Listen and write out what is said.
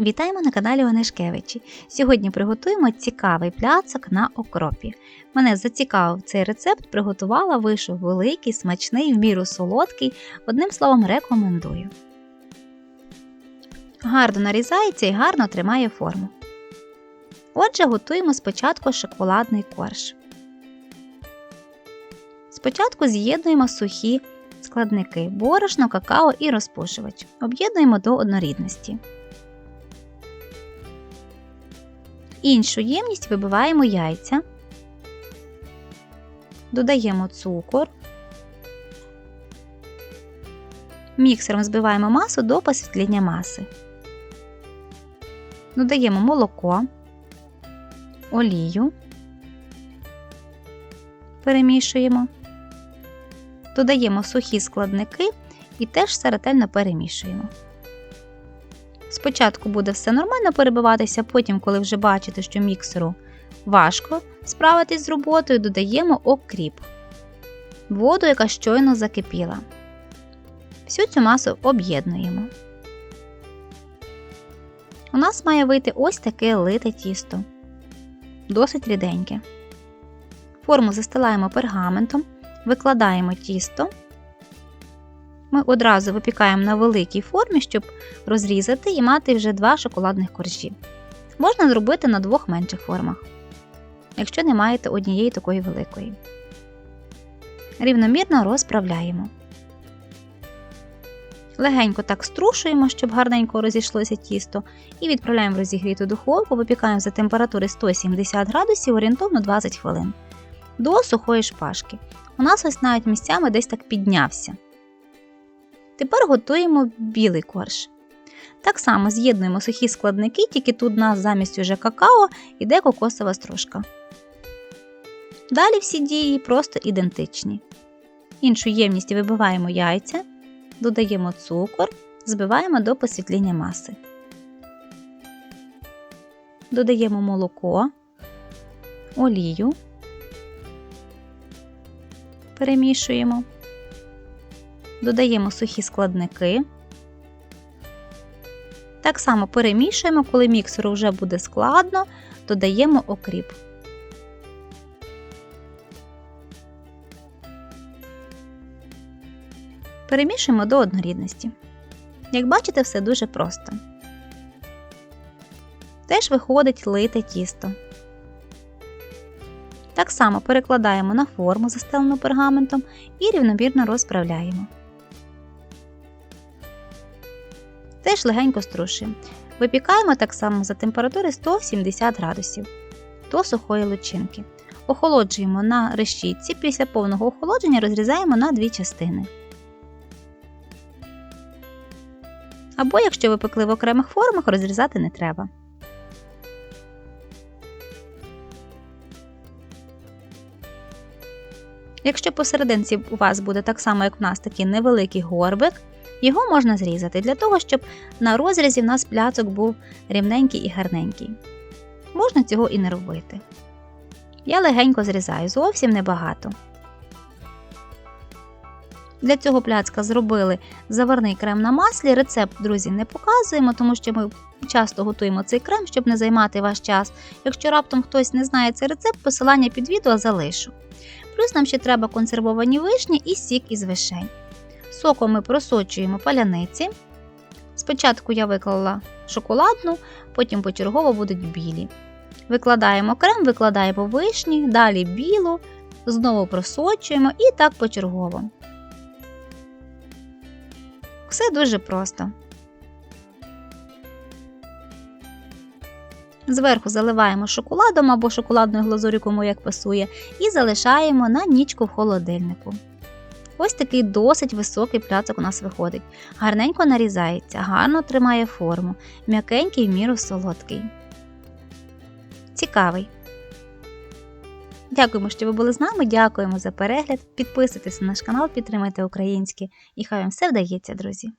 Вітаємо на каналі Онешкевичі. Сьогодні приготуємо цікавий пляцок на окропі. Мене зацікавив цей рецепт, приготувала, вийшов великий, смачний, в міру солодкий. Одним словом, рекомендую. Гарно нарізається і гарно тримає форму. Отже, готуємо спочатку шоколадний корж. Спочатку з'єднуємо сухі складники борошно, какао і розпушувач. Об'єднуємо до однорідності. Іншу ємність вибиваємо яйця, додаємо цукор, міксером збиваємо масу до посвітління маси. Додаємо молоко, олію, перемішуємо, додаємо сухі складники і теж все ретельно перемішуємо. Спочатку буде все нормально перебиватися, потім, коли вже бачите, що міксеру важко справитись з роботою, додаємо окріп, воду, яка щойно закипіла. Всю цю масу об'єднуємо. У нас має вийти ось таке лите тісто, досить ріденьке. Форму застилаємо пергаментом, викладаємо тісто. Ми одразу випікаємо на великій формі, щоб розрізати і мати вже два шоколадних коржі. Можна зробити на двох менших формах, якщо не маєте однієї такої великої. Рівномірно розправляємо. Легенько так струшуємо, щоб гарненько розійшлося тісто, і відправляємо в розігріту духовку, випікаємо за температури 170 градусів орієнтовно 20 хвилин. До сухої шпажки. У нас ось навіть місцями десь так піднявся. Тепер готуємо білий корж. Так само з'єднуємо сухі складники, тільки тут у нас замість уже какао йде кокосова стружка. Далі всі дії просто ідентичні. Іншу ємність вибиваємо яйця, додаємо цукор, збиваємо до посвітління маси. Додаємо молоко, олію, перемішуємо додаємо сухі складники. Так само перемішуємо, коли міксеру вже буде складно, додаємо окріп. Перемішуємо до однорідності. Як бачите, все дуже просто. Теж виходить лите тісто. Так само перекладаємо на форму, застелену пергаментом, і рівномірно розправляємо. Теж легенько струшуємо. Випікаємо так само за температури 170 градусів до сухої лучинки. Охолоджуємо на решітці, після повного охолодження розрізаємо на дві частини. Або, якщо ви пекли в окремих формах, розрізати не треба. Якщо посерединці у вас буде так само, як в нас, такий невеликий горбик, його можна зрізати для того, щоб на розрізі в нас пляцок був рівненький і гарненький. Можна цього і не робити. Я легенько зрізаю, зовсім небагато. Для цього пляцка зробили заварний крем на маслі. Рецепт, друзі, не показуємо, тому що ми часто готуємо цей крем, щоб не займати ваш час. Якщо раптом хтось не знає цей рецепт, посилання під відео залишу. Плюс нам ще треба консервовані вишні і сік із вишень. Соком ми просочуємо паляниці. Спочатку я виклала шоколадну, потім почергово будуть білі. Викладаємо крем, викладаємо вишні, далі білу, знову просочуємо і так почергово. Все дуже просто. Зверху заливаємо шоколадом або шоколадною глазурю, кому як пасує, і залишаємо на нічку в холодильнику. Ось такий досить високий пляцок у нас виходить. Гарненько нарізається, гарно тримає форму, м'якенький в міру солодкий. Цікавий. Дякуємо, що ви були з нами. Дякуємо за перегляд. Підписуйтесь на наш канал, підтримайте українське і хай вам все вдається, друзі!